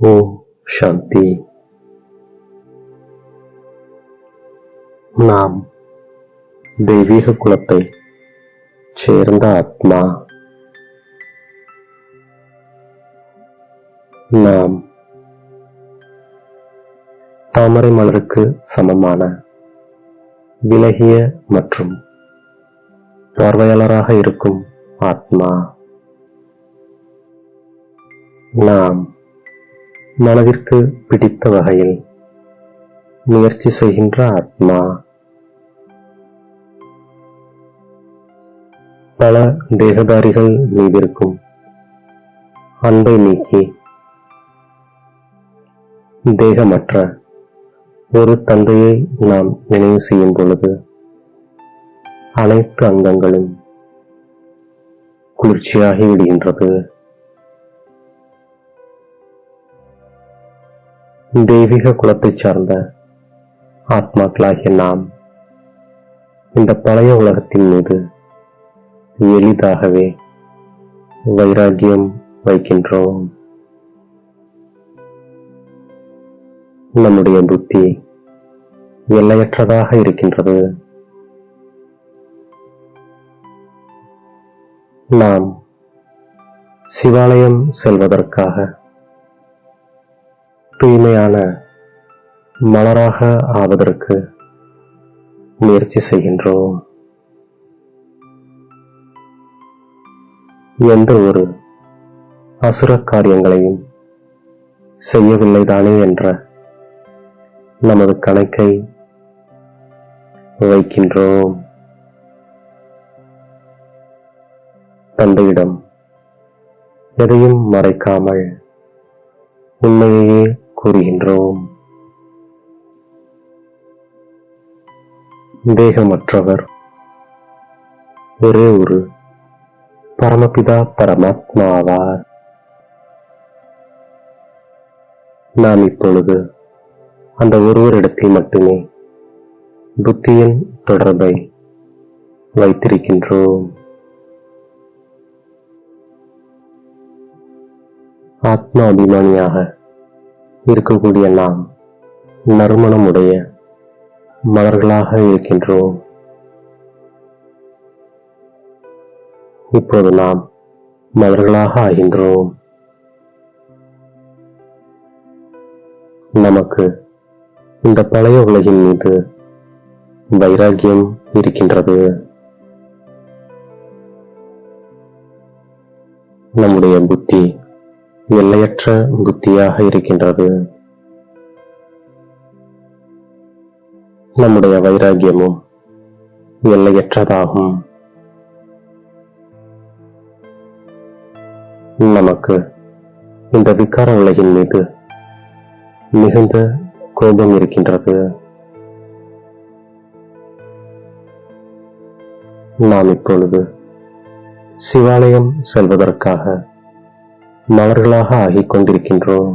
ஓ சாந்தி நாம் தெய்வீக குலத்தை சேர்ந்த ஆத்மா நாம் தாமரை மலருக்கு சமமான விலகிய மற்றும் பார்வையாளராக இருக்கும் ஆத்மா நாம் மனதிற்கு பிடித்த வகையில் முயற்சி செய்கின்ற ஆத்மா. பல தேகதாரிகள் மீதிருக்கும் அன்பை நீக்கி தேகமற்ற ஒரு தந்தையை நாம் நினைவு செய்யும் பொழுது அனைத்து அங்கங்களும் குளிர்ச்சியாகி விடுகின்றது. தெய்வீக குலத்தைச் சார்ந்த ஆத்மாக்களாகிய நாம் இந்த பழைய உலகத்தின் மீது எளிதாகவே வைராகியம் வைக்கின்றோம். நம்முடைய புத்தி எல்லையற்றதாக இருக்கின்றது. நாம் சிவாலயம் செல்வதற்காக தூய்மையான மலராக ஆவதற்கு முயற்சி செய்கின்றோம். எந்த ஒரு அசுர காரியங்களையும் செய்யவில்லைதானே என்ற நமது கணக்கை வைக்கின்றோம். தந்தையிடம் எதையும் மறைக்காமல் உண்மையையே கூறுகின்றோம். தேகமற்றவர் ஒரே ஒரு பரமபிதா பரமாத்மா ஆவார் நாம் இப்பொழுது அந்த ஒருவரிடத்தில் மட்டுமே புத்தியின் தொடர்பை வைத்திருக்கின்றோம். ஆத்மா அபிமானியாக இருக்கக்கூடிய நாம் நறுமணமுடைய மலர்களாக இருக்கின்றோம். இப்போது நாம் மலர்களாக ஆகின்றோம். நமக்கு இந்த பழைய உலகின் மீது வைராகியம் இருக்கின்றது. நம்முடைய புத்தி எல்லையற்ற புத்தியாக இருக்கின்றது. நம்முடைய வைராகியமும் எல்லையற்றதாகும். நமக்கு இந்த விக்கார உலகின் மீது மிகுந்த கோபம் இருக்கின்றது. நாம் இப்பொழுது சிவாலயம் செல்வதற்காக மலர்களாக ஆகிக் கொண்டிருக்கின்றோம்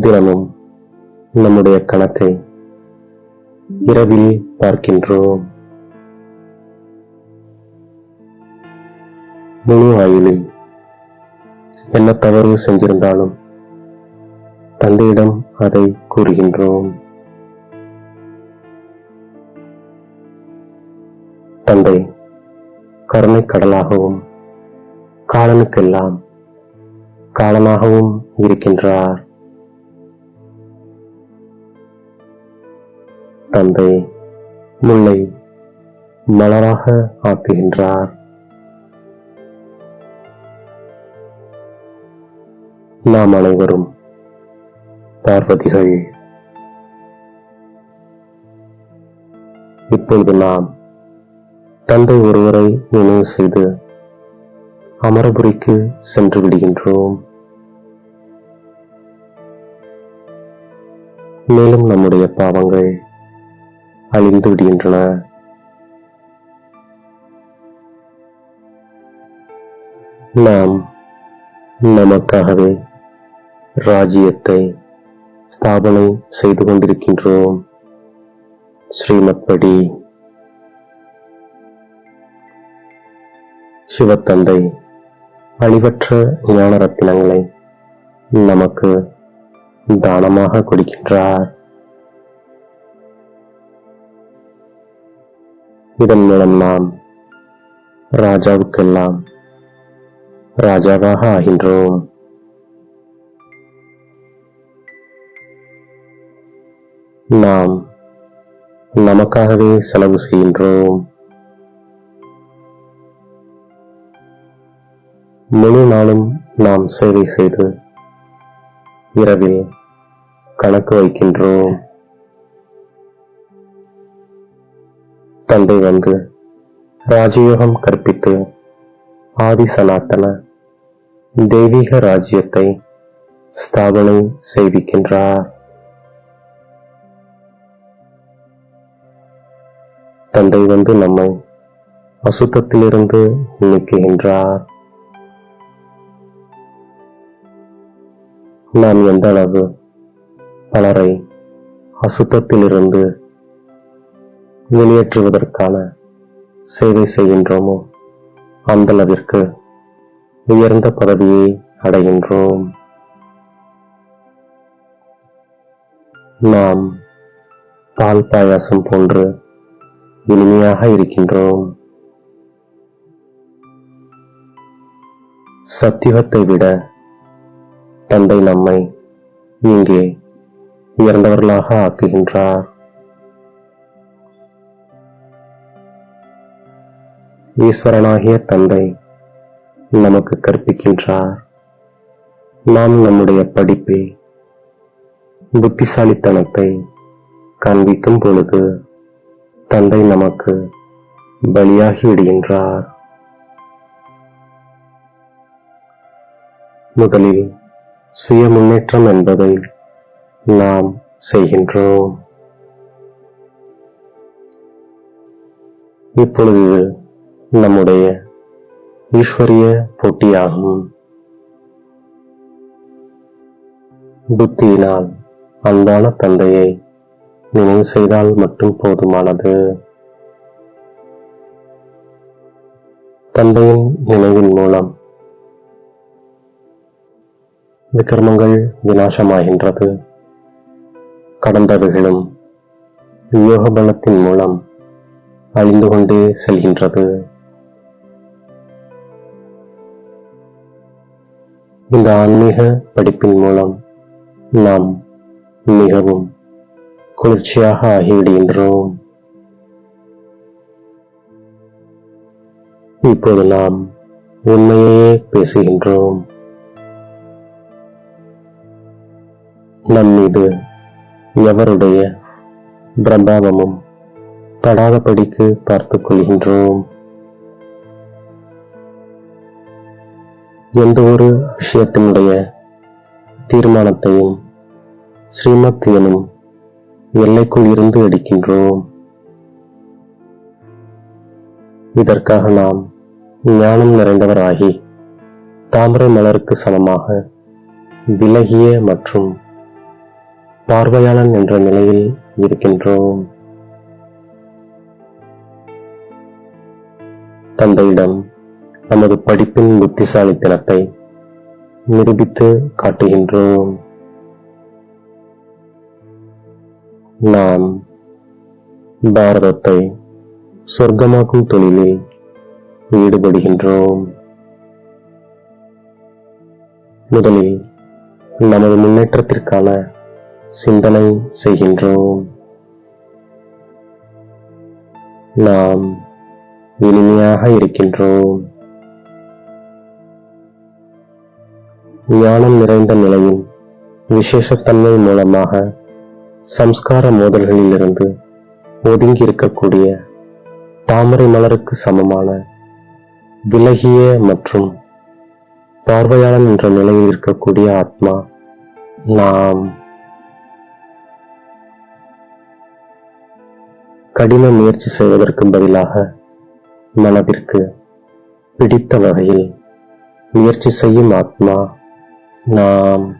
தினமும் நம்முடைய கணக்கை இரவில் பார்க்கின்றோம். முழு ஆயுளில் என்ன தவறு செஞ்சிருந்தாலும் தந்தையிடம் அதை கூறுகின்றோம். தந்தை கருணை கடலாகவும் காலனுக்கெல்லாம் காலனாகவும் இருக்கின்றார். தந்தை முல்லை மலராக ஆக்குகின்றார். நாம் அனைவரும் பார்வதிகள். இப்பொழுது நாம் தந்தை ஒருவரை நினைவு செய்து அமரபுரிக்கு சென்று விடுகின்றோம். மேலும் நம்முடைய பாவங்கள் அழிந்து விடுகின்றன. நாம் நமக்காகவே ராஜ்யத்தை ஸ்தாபனை செய்து கொண்டிருக்கின்றோம். ஸ்ரீமத் சிவத்தந்தை அழிவற்ற ஞான ரத்தினங்களை நமக்கு தானமாக கொடுக்கின்றார். இதன் மூலம் நாம் ராஜாவுக்கெல்லாம் ராஜாவாக ஆகின்றோம். நாம் நமக்காகவே செலவு செய்கின்றோம். முழு நாளும் நாம் சேவை செய்து இரவில் கணக்கு வைக்கின்றோம். தந்தை வந்து ராஜயோகம் கற்பித்து ஆதி சனாத்தன தெய்வீக ராஜ்யத்தை ஸ்தாபனை செய்விக்கின்றார். தந்தை வந்து நம்மை அசுத்தத்திலிருந்து நீக்குகின்றார். நாம் எந்த அளவு பலரை அசுத்தத்திலிருந்து வெளியேற்றுவதற்கான சேவை செய்கின்றோமோ அந்த அளவிற்கு உயர்ந்த பதவியை அடைகின்றோம். நாம் பால் பாயாசம் போன்று இனிமையாக இருக்கின்றோம். சத்தியத்தை விட தந்தை நம்மை இங்கே உயர்ந்தவர்களாக ஆக்குகின்றார். ஈஸ்வரனாகிய தந்தை நமக்கு கற்பிக்கின்றார். நாம் நம்முடைய படிப்பை புத்திசாலித்தனத்தை காண்பிக்கும் பொழுது தந்தை நமக்கு பலியாகி விடுகின்றார். முதலில் சுய முன்னேற்றம் என்பதை நாம் செய்கின்றோம். இப்பொழுது நம்முடைய ஈஸ்வரிய போட்டியாகும். புத்தியினால் அன்பான தந்தையை நினைவு செய்தால் மட்டும் போதுமானது. தந்தையின் நினைவின் மூலம் விக்கிரமங்கள் விநாசமாகின்றது. கடந்தவைகளும் யோக பலத்தின் மூலம் அழிந்து கொண்டே செல்கின்றது. இந்த ஆன்மீக படிப்பின் மூலம் நாம் மிகவும் குளிர்ச்சியாக ஆகிவிடுகின்றோம். இப்போது நாம் உண்மையே பேசுகின்றோம். நம் மீது எவருடைய பிரபாவமும் படாதபடிக்கு பார்த்துக் கொள்கின்றோம். எந்த ஒரு விஷயத்தினுடைய தீர்மானத்தையும் ஸ்ரீமத் எனும் எல்லைக்குள் இருந்து எடுக்கின்றோம். இதற்காக நாம் ஞானம் நிறைந்தவராகி தாமரை மலருக்கு சமமாக விலகிய மற்றும் பார்வையாளன் என்ற நிலையில் இருக்கின்றோம். தந்தையிடம் நமது படிப்பின் புத்திசாலித்தனத்தை நிரூபித்து காட்டுகின்றோம். நாம் பாரதத்தை சொர்க்கமாக்கும் தொழிலில் ஈடுபடுகின்றோம். முதலில் நமது முன்னேற்றத்திற்கான சிந்தனை செய்கின்றோம். நாம் இனிமையாக இருக்கின்றோம். ஞானம் நிறைந்த நிலையின் விசேஷத்தன்மை மூலமாக சம்ஸ்கார மோதல்களிலிருந்து ஒதுங்கி இருக்கக்கூடிய தாமரை மலருக்கு சமமான விலகிய மற்றும் பார்வையாளன் என்ற நிலையில் இருக்கக்கூடிய ஆத்மா நாம் கடின முயற்சி செய்வதற்கு பதிலாக மனதிற்கு பிடித்த வகையில் முயற்சி செய்யும் ஆத்மா நாம்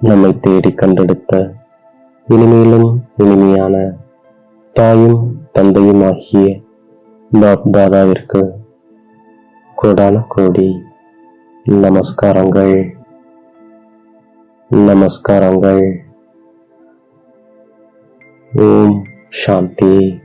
நம்மை தேடி கண்டெடுத்த இனிமையிலும் இனிமையான தாயும் தந்தையும் ஆகிய பாப் தாதாவிற்கு கோடான கோடி நமஸ்காரங்கள். நமஸ்காரங்கள். ஓம் சாந்தி.